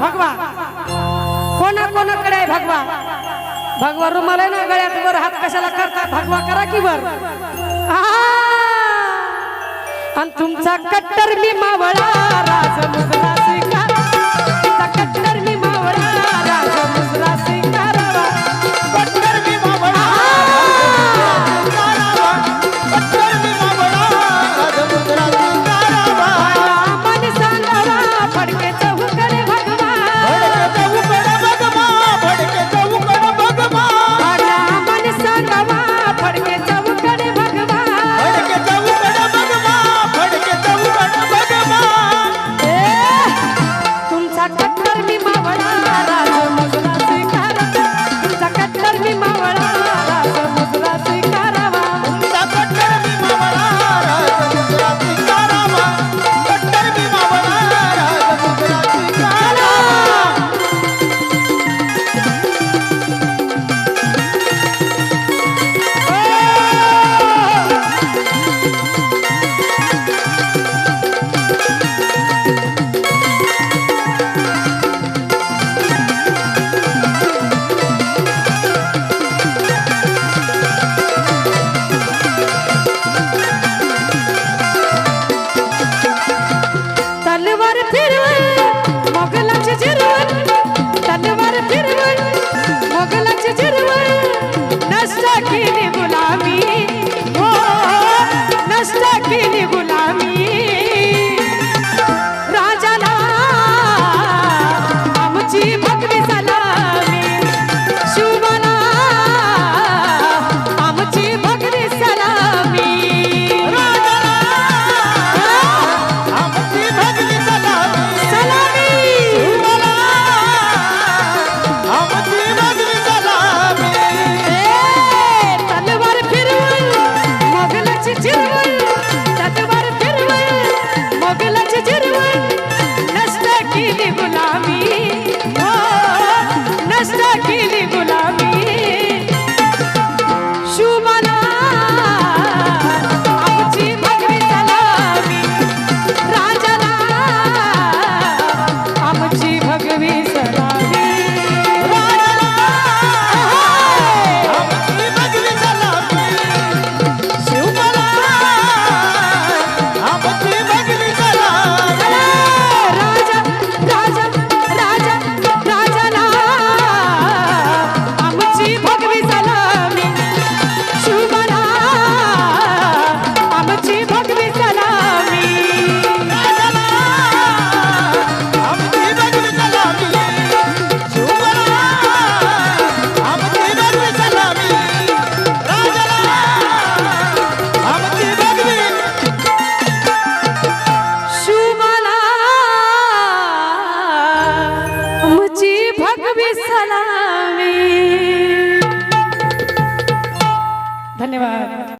भगवा. कोणा कोणाकडे आहे भगवा? भगवा रुमाल आहे ना गळ्यात वर हात कशाला करता? भगवा करा की वर. आणि तुमचा कट्टर मी मावळा राजम আমার do विसरावे धन्यवाद.